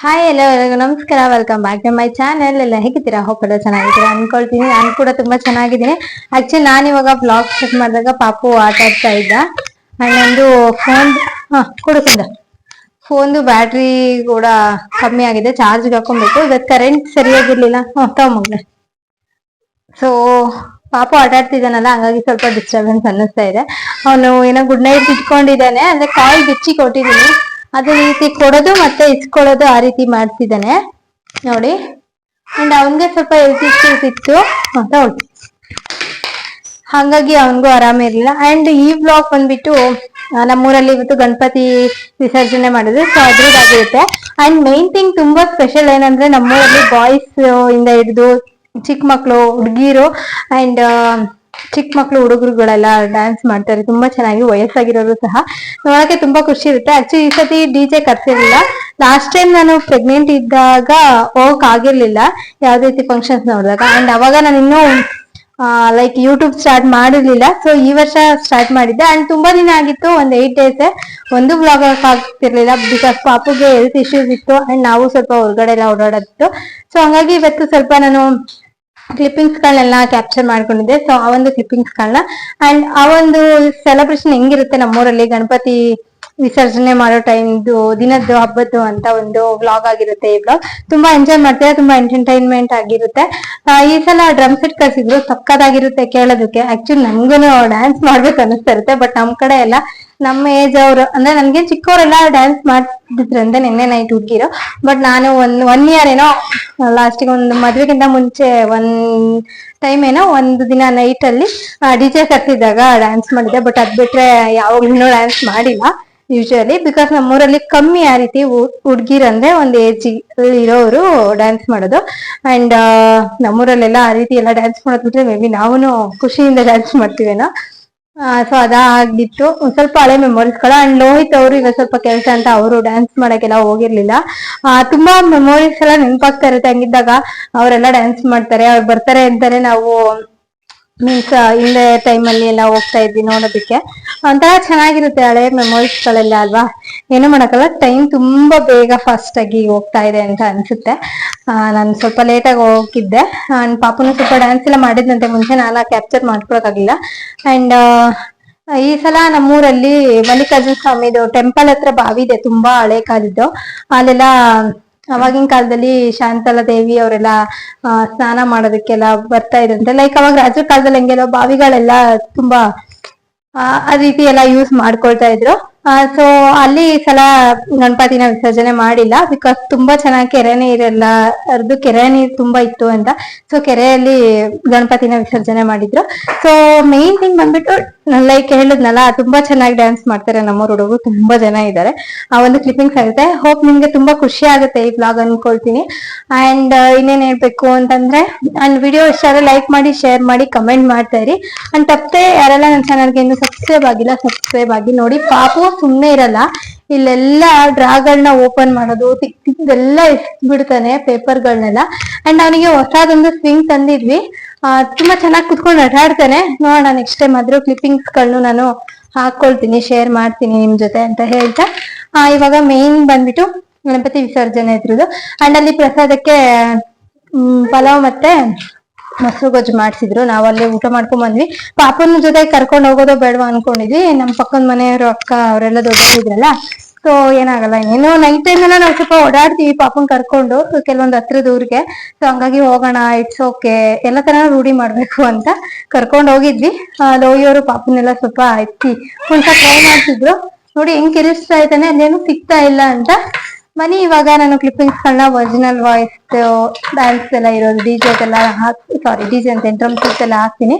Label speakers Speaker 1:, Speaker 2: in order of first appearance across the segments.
Speaker 1: Hi ಎಲ್ಲರಿಗೂ ನಮಸ್ಕಾರ. Welcome back to my channel ಎಲ್ಲ ಹೇಗಿದ್ದೀರಾ? ಎಲ್ಲ ಚೆನ್ನಾಗಿದ್ದೀರಾ? ಅನ್ಕೊಳ್ತೀನಿ. ನಾನು ಕೂಡ ತುಂಬಾ ಚೆನ್ನಾಗಿದ್ದೀನಿ. ಆಕ್ಚುಲಿ ನಾನು ಇವಾಗ ಬ್ಲಾಗ್ ಶೂಟ್ ಮಾಡಿದಾಗ ಪಾಪು ಆಟ ಆಡ್ತಾ ಇದ್ದ. ನಂದು ಫೋನ್ ಹಾ ಫೋನ್ದು ಬ್ಯಾಟ್ರಿ ಕೂಡ ಕಮ್ಮಿ ಆಗಿದೆ. ಚಾರ್ಜ್ ಹಾಕೊಬೇಕು ಇವತ್ತು ಕರೆಂಟ್ ಸರಿಯಾಗಿರ್ಲಿಲ್ಲ. ಹ್ಞೂ ಸೊ ಪಾಪು ಆಟ ಆಡ್ತಿದ್ದಾನಲ್ಲ, ಹಂಗಾಗಿ ಸ್ವಲ್ಪ ಡಿಸ್ಟರ್ಬೆನ್ಸ್ ಅನ್ನಿಸ್ತಾ ಇದೆ. ಅವನು ಏನೋ ಗುಡ್ ನೈಟ್ ಇಟ್ಕೊಂಡಿದ್ದಾನೆ ಅಂದ್ರೆ ಕಾಯಿ ಬಿಚ್ಚಿ ಕೊಟ್ಟಿದ್ದೀನಿ ಅದೇ ರೀತಿ ಕೊಡೋದು ಮತ್ತೆ ಇಸ್ಕೊಳ್ಳೋದು ಆ ರೀತಿ ಮಾಡ್ತಿದ್ದಾನೆ. ನೋಡಿ. ಅಂಡ್ ಅವನ್ಗೆ ಸ್ವಲ್ಪ ಹೆಲ್ತ್ ಇಶ್ಯೂಸ್ ಇತ್ತು ಅಂತ ಹೊರ್ಟು. ಹಾಗಾಗಿ ಅವನಿಗೂ ಆರಾಮ ಇರ್ಲಿಲ್ಲ. ಅಂಡ್ ಈ ಬ್ಲಾಗ್ ಬಂದ್ಬಿಟ್ಟು ನಮ್ಮೂರಲ್ಲಿ ಇವತ್ತು ಗಣಪತಿ ವಿಸರ್ಜನೆ ಮಾಡಿದ್ರು. ಸೊ ಅದ್ರದ್ದಾಗಿರುತ್ತೆ ಅಂಡ್ ಮೈನ್ ಥಿಂಗ್ ತುಂಬಾ ಸ್ಪೆಷಲ್ ಏನಂದ್ರೆ ನಮ್ಮೂರಲ್ಲಿ ಬಾಯ್ಸ್ ಇಂದ ಹಿಡಿದು ಚಿಕ್ಕ ಮಕ್ಕಳು ಹುಡುಗಿರು ಅಂಡ್ ಚಿಕ್ಕ ಮಕ್ಳು ಹುಡುಗರುಗಳೆಲ್ಲ ಡ್ಯಾನ್ಸ್ ಮಾಡ್ತಾರೆ, ತುಂಬಾ ಚೆನ್ನಾಗಿ ವಯಸ್ಸಾಗಿರೋರು ಸಹ. ನೋಡಕ್ಕೆ ತುಂಬಾ ಖುಷಿ ಇರುತ್ತೆ. ಆಕ್ಚುಲಿ ಈ ಸತಿ ಡಿ ಜೆ ಕರ್ಸಿರ್ಲಿಲ್ಲ. ಲಾಸ್ಟ್ ಟೈಮ್ ನಾನು ಪ್ರೆಗ್ನೆಂಟ್ ಇದ್ದಾಗ ಹೋಗಕ್ ಆಗಿರ್ಲಿಲ್ಲ. ಯಾವ್ದೇ ರೀತಿ ಫಂಕ್ಷನ್ಸ್ ನೋಡಿದಾಗ. ಅಂಡ್ ಅವಾಗ ನಾನು ಇನ್ನು ಲೈಕ್ ಯೂಟ್ಯೂಬ್ ಸ್ಟಾರ್ಟ್ ಮಾಡಿರ್ಲಿಲ್ಲ. ಸೊ ಈ ವರ್ಷ ಸ್ಟಾರ್ಟ್ ಮಾಡಿದ್ದೆ. ಅಂಡ್ ತುಂಬಾ ದಿನ ಆಗಿತ್ತು. ಒಂದ್ ಏಟ್ ಡೇಸ್ ಒಂದು ಬ್ಲಾಗ್ ಆಗ್ತಿರ್ಲಿಲ್ಲ ಬಿಕಾಸ್ ಪಾಪುಗೆ ಹೆಲ್ತ್ ಇಶ್ಯೂಸ್ ಇತ್ತು. ಅಂಡ್ ನಾವು ಸ್ವಲ್ಪ ಹೊರಗಡೆ ಎಲ್ಲ ಓಡಾಡೋದಿತ್ತು. ಸೊ ಹಂಗಾಗಿ ಇವತ್ತು ಸ್ವಲ್ಪ ನಾನು ಕ್ಲಿಪ್ಪಿಂಗ್ಸ್ ಗಳನ್ನೆಲ್ಲ ಕ್ಯಾಪ್ಚರ್ ಮಾಡ್ಕೊಂಡಿದ್ದೆ. ಸೊ ಆ ಒಂದು ಕ್ಲಿಪ್ಪಿಂಗ್ಸ್ ಗಳನ್ನ ಅಂಡ್ ಆ ಒಂದು ಸೆಲೆಬ್ರೇಷನ್ ಹೆಂಗಿರುತ್ತೆ ನಮ್ಮೂರಲ್ಲಿ? ಗಣಪತಿ ವಿಸರ್ಜನೆ ಮಾಡೋ ಟೈಮ್ದು ದಿನದ್ದು, ಹಬ್ಬದ್ದು ಅಂತ ಒಂದು ವ್ಲಾಗ್ ಆಗಿರುತ್ತೆ ಈ ವ್ಲಾಗ್ ತುಂಬಾ ಎಂಜಾಯ್ ಮಾಡ್ತಾರೆ? ತುಂಬಾ ಎಂಟರ್ಟೈನ್ಮೆಂಟ್ ಆಗಿರುತ್ತೆ. ಈ ಸಲ ಡ್ರಮ್ ಸೆಟ್ ಕಳ್ಸಿದ್ರು ಸಕ್ಕದಾಗಿರುತ್ತೆ ಕೇಳೋದಕ್ಕೆ. ಆಕ್ಚುಲಿ ನಮ್ಗೂನು ಡ್ಯಾನ್ಸ್ ಮಾಡ್ಬೇಕು ಅನಿಸ್ತಾ ಇರುತ್ತೆ ಬಟ್ ನಮ್ ಕಡೆ ಎಲ್ಲ ನಮ್ಮ ಏಜ್ ಅವರು, ಅಂದ್ರೆ ನನ್ಗೆ ಚಿಕ್ಕವರೆಲ್ಲ ಡ್ಯಾನ್ಸ್ ಮಾಡ್ತಿದ್ರಂತೆ ನಿನ್ನೆ ನೈಟ್ ಹುಡುಗಿರು. ಬಟ್ ನಾನು ಒಂದ್ ಒನ್ ಇಯರ್ ಏನೋ ಲಾಸ್ಟಿಗೆ ಒಂದು ಮದ್ವೆಗಿಂತ ಮುಂಚೆ ಒಂದ್ ಟೈಮ್ ಏನೋ ಒಂದು ದಿನ ನೈಟ್ ಅಲ್ಲಿ ಡಿಜೆ ಕರ್ತಿದ್ದಾಗ ಡ್ಯಾನ್ಸ್ ಮಾಡಿದ್ದೆ ಬಟ್ ಅದ್ ಬಿಟ್ರೆ ಯಾವಾಗ್ಲೂ ಡ್ಯಾನ್ಸ್ ಮಾಡಿಲ್ಲ ಯೂಶಲಿ ಬಿಕಾಸ್ ನಮ್ಮೂರಲ್ಲಿ ಕಮ್ಮಿ ಆ ರೀತಿ ಹುಡ್ಗಿರಂದ್ರೆ ಒಂದ್ ಏಜ್ ಇರೋರು ಡ್ಯಾನ್ಸ್ ಮಾಡೋದು. ಅಂಡ್ ನಮ್ಮೂರಲ್ಲೆಲ್ಲ ಆ ರೀತಿ ಎಲ್ಲ ಡ್ಯಾನ್ಸ್ ಮಾಡೋದ್ ಬಿಟ್ರೆ ಮೇ ಬಿ ನಾವು ಖುಷಿಯಿಂದ ಡ್ಯಾನ್ಸ್ ಮಾಡ್ತೀವೇನೋ. ಸೊ ಆಗಿತ್ತು ಸ್ವಲ್ಪ ಹಳೆ ಮೆಮೊರೀಸ್ಗಳು ಅಂಡ್ ಲೋಹಿತ್ ಅವರು ಈಗ ಸ್ವಲ್ಪ ಕೆಲಸ ಅಂತ ಅವರು ಡ್ಯಾನ್ಸ್ ಮಾಡಕ್ಕೆಲ್ಲ ಹೋಗಿರ್ಲಿಲ್ಲ. ತುಂಬಾ ಮೆಮೊರೀಸ್ ಎಲ್ಲ ನೆನಪಾಗ್ತಾ ಇರುತ್ತೆ. ಹಂಗಿದ್ದಾಗ ಅವರೆಲ್ಲ ಡ್ಯಾನ್ಸ್ ಮಾಡ್ತಾರೆ, ಅವ್ರು ಬರ್ತಾರೆ ಅಂತಾನೆ ನಾವು ಮೀನ್ಸ್ ಹಿಂದೆ ಟೈಮಲ್ಲಿ ಎಲ್ಲ ಹೋಗ್ತಾ ಇದ್ವಿ ನೋಡೋದಕ್ಕೆ. ಒಂಥರ ಚೆನ್ನಾಗಿರುತ್ತೆ ಹಳೆ ಮೆಮೊರೀಸ್ ಗಳೆಲ್ಲ ಅಲ್ವಾ? ಏನು ಮಾಡೋಕ್ಕಲ್ಲ ಟೈಮ್ ತುಂಬಾ ಬೇಗ ಫಾಸ್ಟ್ ಆಗಿ ಹೋಗ್ತಾ ಇದೆ ಅಂತ ಅನ್ಸುತ್ತೆ. ನಾನು ಸ್ವಲ್ಪ ಲೇಟಾಗಿ ಹೋಗಿದ್ದೆ. ನನ್ನ ಪಾಪನು ಸ್ವಲ್ಪ ಡ್ಯಾನ್ಸ್ ಎಲ್ಲ ಮಾಡಿದ್ನಂತೆ. ಮುಂಚೆ ನಾನು ಕ್ಯಾಪ್ಚರ್ ಮಾಡ್ಕೊಳಕ್ಕಾಗಿಲ್ಲ. ಅಂಡ್ ಈ ಸಲ ನಮ್ಮೂರಲ್ಲಿ ಮಲ್ಲಿಕಾರ್ಜುನ ಸ್ವಾಮಿದು ಟೆಂಪಲ್ ಹತ್ರ ಬಾವಿ ಇದೆ. ತುಂಬಾ ಹಳೆ ಕಾಲದ್ದು. ಅಲ್ಲೆಲ್ಲ ಅವಾಗಿನ ಕಾಲದಲ್ಲಿ ಶಾಂತಲಾ ದೇವಿ ಅವರೆಲ್ಲ ಸ್ನಾನ ಮಾಡೋದಕ್ಕೆಲ್ಲ ಬರ್ತಾ ಇದ್ರಂತೆ. ಲೈಕ್ ಅವಾಗ ರಾಜರ ಕಾಲದಲ್ಲಿ ಹೆಂಗೆಲ್ಲ ಬಾವಿಗಳೆಲ್ಲ ತುಂಬಾ, ಆ ಆ ರೀತಿ ಎಲ್ಲ ಯೂಸ್ ಮಾಡ್ಕೊಳ್ತಾ ಇದ್ರು. ಸೊ ಅಲ್ಲಿ ಈ ಸಲ ಗಣಪತಿನ ವಿಸರ್ಜನೆ ಮಾಡಿಲ್ಲ. ಬಿಕಾಸ್ ತುಂಬಾ ಚೆನ್ನಾಗಿ ಕೆರೆ ನೀರೆಲ್ಲ ಅರ್ದು ಕೆರೆ ನೀರ್ ತುಂಬಾ ಇತ್ತು ಅಂತ. ಸೊ ಕೆರೆಯಲ್ಲಿ ಗಣಪತಿನ ವಿಸರ್ಜನೆ ಮಾಡಿದ್ರು. ಸೊ ಮೇನ್ ಥಿಂಗ್ ಬಂದ್ಬಿಟ್ಟು ಲೈಕ್ ಹೇಳಿದ್ನಲ್ಲ, ತುಂಬಾ ಚೆನ್ನಾಗಿ ಡ್ಯಾನ್ಸ್ ಮಾಡ್ತಾರೆ ನಮ್ಮ ಹುಡುಗರು. ತುಂಬಾ ಜನ ಇದ್ದಾರೆ ಆ ಒಂದು ಕ್ಲಿಪ್ಪಿಂಗ್ಸ್ ಆಗುತ್ತೆ. ಹೋಪ್ ನಿಮ್ಗೆ ತುಂಬಾ ಖುಷಿ ಆಗುತ್ತೆ ಈ ಬ್ಲಾಗ್ ಅನ್ಕೊಳ್ತೀನಿ. ಅಂಡ್ ಇನ್ನೇನ್ ಹೇಳ್ಬೇಕು ಅಂತಂದ್ರೆ ಅಂಡ್ ವಿಡಿಯೋ ಇಷ್ಟ ಆದ್ರೆ ಲೈಕ್ ಮಾಡಿ ಶೇರ್ ಮಾಡಿ ಕಮೆಂಟ್ ಮಾಡ್ತಾ ಇರಿ. ಅಂಡ್ ತಪ್ಪೇ ಯಾರೆಲ್ಲ ನನ್ನ ಚಾನಲ್ಗೆ ಇನ್ನು ಸಬ್ಸ್ಕ್ರೈಬ್ ಆಗಿಲ್ಲ ಸಬ್ಸ್ಕ್ರೈಬ್ ಆಗಿ ನೋಡಿ, ಪಾಪು ಸುಮ್ನೆ ಇರಲ್ಲ. ಇಲ್ಲೆಲ್ಲ ಡ್ರಾಗಳನ್ನ ಓಪನ್ ಮಾಡೋದು ತಿಕ್ ತಿಕ್ದೆಲ್ಲ ಬಿಡ್ತಾನೆ ಪೇಪರ್ಗಳನ್ನೆಲ್ಲ ಅಂಡ್ ಅವನಿಗೆ ಹೊಸದೊಂದು ಸ್ವಿಂಗ್ ತಂದಿದ್ವಿ. ತುಂಬಾ ಚೆನ್ನಾಗಿ ಕುತ್ಕೊಂಡು ಆಟಾಡ್ತಾನೆ ನೋಡೋಣ ನೆಕ್ಸ್ಟ್ ಟೈಮ್ ಆದ್ರೂ ಕ್ಲಿಪ್ಪಿಂಗ್ಸ್ ಗಳನ್ನ ನಾನು ಹಾಕೊಳ್ತೀನಿ ಶೇರ್ ಮಾಡ್ತೀನಿ ನಿಮ್ ಜೊತೆ ಅಂತ ಹೇಳ್ತಾ. ಇವಾಗ ಮೇನ್ ಬಂದ್ಬಿಟ್ಟು ಗಣಪತಿ ವಿಸರ್ಜನೆ ಇದ್ರದ್ದು. ಅಂಡ್ ಅಲ್ಲಿ ಪ್ರಸಾದಕ್ಕೆ ಪಲಾವ್ ಮತ್ತೆ ಮೊಸರು ಗೊಜ್ಜು ಮಾಡ್ಸಿದ್ರು. ನಾವ್ ಅಲ್ಲಿ ಊಟ ಮಾಡ್ಕೊಂಡ್ ಬಂದ್ವಿ. ಪಾಪನ ಜೊತೆ ಕರ್ಕೊಂಡ್ ಹೋಗೋದೋ ಬೇಡವಾ ಅನ್ಕೊಂಡಿದ್ವಿ. ನಮ್ ಪಕ್ಕದ ಮನೆಯವರು ಅಕ್ಕ, ಅವರೆಲ್ಲ ದೊಡ್ಡವರಿದ್ರಲ್ಲ. ಸೊ ಏನಾಗಲ್ಲ. ಏನೋ ನೈಟ್ ಟೈಮ್ ಎಲ್ಲ ನಾವು ಸ್ವಲ್ಪ ಓಡಾಡ್ತೀವಿ ಪಾಪನ್ ಕರ್ಕೊಂಡು. ಕೆಲವೊಂದ್ ಹತ್ರದ ಊರಿಗೆ ಸೊ ಹಂಗಾಗಿ ಹೋಗೋಣ ಇಟ್ಸ್ ಓಕೆ ಎಲ್ಲ ತರ ರೂಢಿ ಮಾಡ್ಬೇಕು ಅಂತ ಕರ್ಕೊಂಡು ಹೋಗಿದ್ವಿ. ಲೋಯಿಯವರು ಪಾಪನೆಲ್ಲ ಸ್ವಲ್ಪ ಎತ್ತಿ ಒಂದ್ಸ ಟ್ರೈ ಮಾಡ್ತಿದ್ರು ನೋಡಿ, ಹೆಂಗ್ ಕಿರಿಸ್ತಾ ಇದ್ದಾನೆ? ಅಲ್ಲೇನು ಸಿಗ್ತಾ ಇಲ್ಲ ಅಂತ. ಬನ್ನಿ ಇವಾಗ ನಾನು ಕ್ಲಿಪ್ಪಿಂಗ್ಸ್ ಗಳನ್ನ ಒರಿಜಿನಲ್ ವಾಯ್ಸ್ ಡ್ಯಾನ್ಸ್ ಎಲ್ಲ ಇರೋದು ಡಿಜೆ ಎಲ್ಲ ಹಾಕಿ ಸಾರಿ ಡಿಜೆ ಅಂತ ಡ್ರಮ್ ಎಲ್ಲ ಹಾಕ್ತೀನಿ.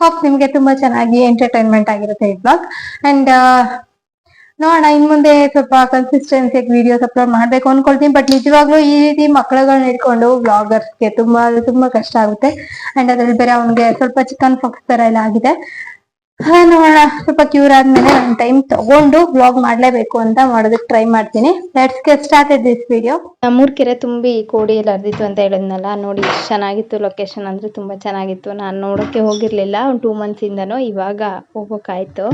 Speaker 1: ಹೋಪ್ ನಿಮ್ಗೆ ತುಂಬಾ ಚೆನ್ನಾಗಿ ಎಂಟರ್ಟೈನ್ಮೆಂಟ್ ಆಗಿರುತ್ತೆ ಈ ಬ್ಲಾಗ್ ಅಂಡ್ ನೋಡೋಣ, ಇನ್ ಮುಂದೆ ಸ್ವಲ್ಪ ಕನ್ಸಿಸ್ಟೆನ್ಸಿ ವಿಡಿಯೋಸ್ ಅಪ್ಲೋಡ್ ಮಾಡ್ಬೇಕು ಅನ್ಕೊಳ್ತೀನಿ. ಬಟ್ ನಿಜವಾಗ್ಲೂ ಈ ರೀತಿ ಮಕ್ಕಳುಗಳನ್ನ ಹಿಡ್ಕೊಂಡು ಬ್ಲಾಗರ್ಸ್ಗೆ ತುಂಬಾ ತುಂಬಾ ಕಷ್ಟ ಆಗುತ್ತೆ. ಅಂಡ್ ಅದ್ರಲ್ಲಿ ಬೇರೆ ಅವ್ನಿಗೆ ಸ್ವಲ್ಪ ಚಿಕನ್ ಫಾಕ್ಸ್ ತರ ಎಲ್ಲ ಆಗಿದೆ. ನೋಡೋಣ. ಸ್ವಲ್ಪ ಕ್ಯೂರ್ ಆದ್ಮೇಲೆ ನಾನು ಟೈಮ್ ತಗೊಂಡು ಬ್ಲಾಗ್ ಮಾಡ್ಲೇಬೇಕು ಅಂತ ಮಾಡೋದಕ್ಕೆ ಟ್ರೈ ಮಾಡ್ತೀನಿ. Let's get started this video
Speaker 2: ನಮ್ಮೂರ್ ಕೆರೆ ತುಂಬಿ ಕೋಡಿ ಎಲ್ಲ ಹರಿದಿತ್ತು ಅಂತ ಹೇಳಿದ್ನಲ್ಲ, ನೋಡಿ ಚೆನ್ನಾಗಿತ್ತು ಲೊಕೇಶನ್ ಅಂದ್ರೆ ತುಂಬಾ ಚೆನ್ನಾಗಿತ್ತು. ನಾನು ನೋಡೋಕೆ ಹೋಗಿರ್ಲಿಲ್ಲ, ಒಂದು ಟೂ ಮಂತ್ಸ್ ಇಂದನೋ ಇವಾಗ ಹೋಗೋಕ್ಕಾಯ್ತು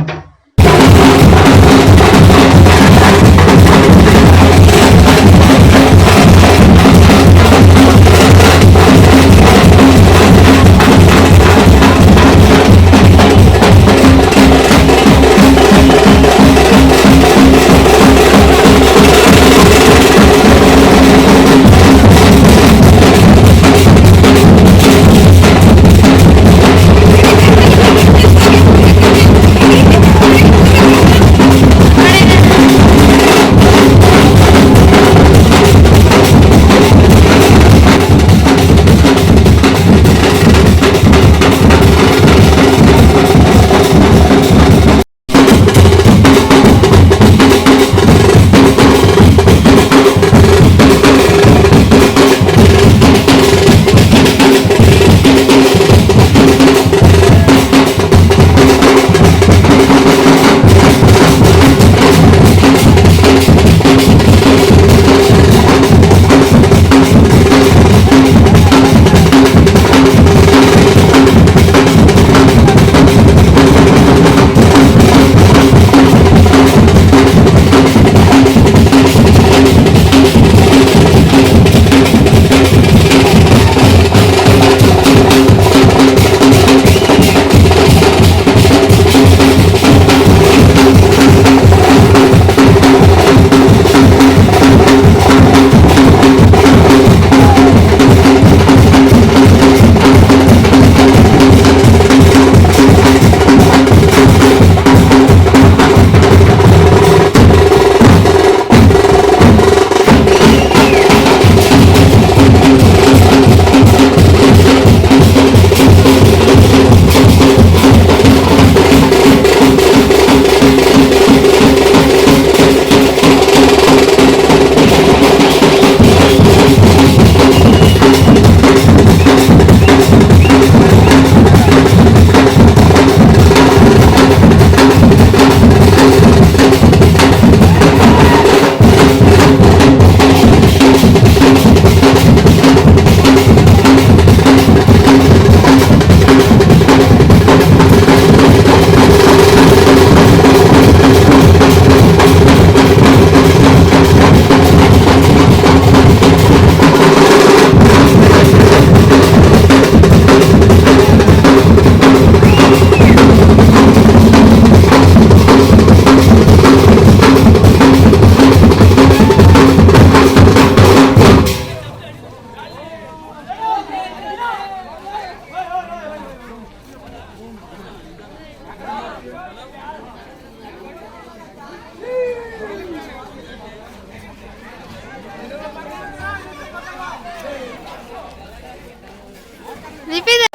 Speaker 2: ಹೇಳು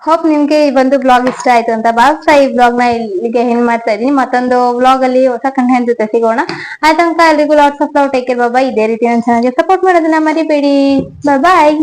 Speaker 1: ಹೋಪ್ ನಿಮ್ಗೆ ಈ ಒಂದು ಬ್ಲಾಗ್ ಇಷ್ಟ ಆಯ್ತು ಅಂತ ಭಾವಿಸ್ತಾ ಈ ಬ್ಲಾಗ್ನ ಇಲ್ಲಿಗೆ ಹೆಣ್ ಮಾಡ್ತಾ ಇದೀನಿ ಮತ್ತೊಂದು ಬ್ಲಾಗ್ ಅಲ್ಲಿ ಹೊಸ ಕಂಟೆಂಟ್ ಜೊತೆ ಸಿಗೋಣ. ಆತಂಕ ಎಲ್ರಿಗೂ lots of love take care ಬಾಬಾ ಇದೇ ರೀತಿ ನನ್ನ ಸಪೋರ್ಟ್ ಮಾಡೋದನ್ನ ಮರಿಬೇಡಿ. ಬಾಯ್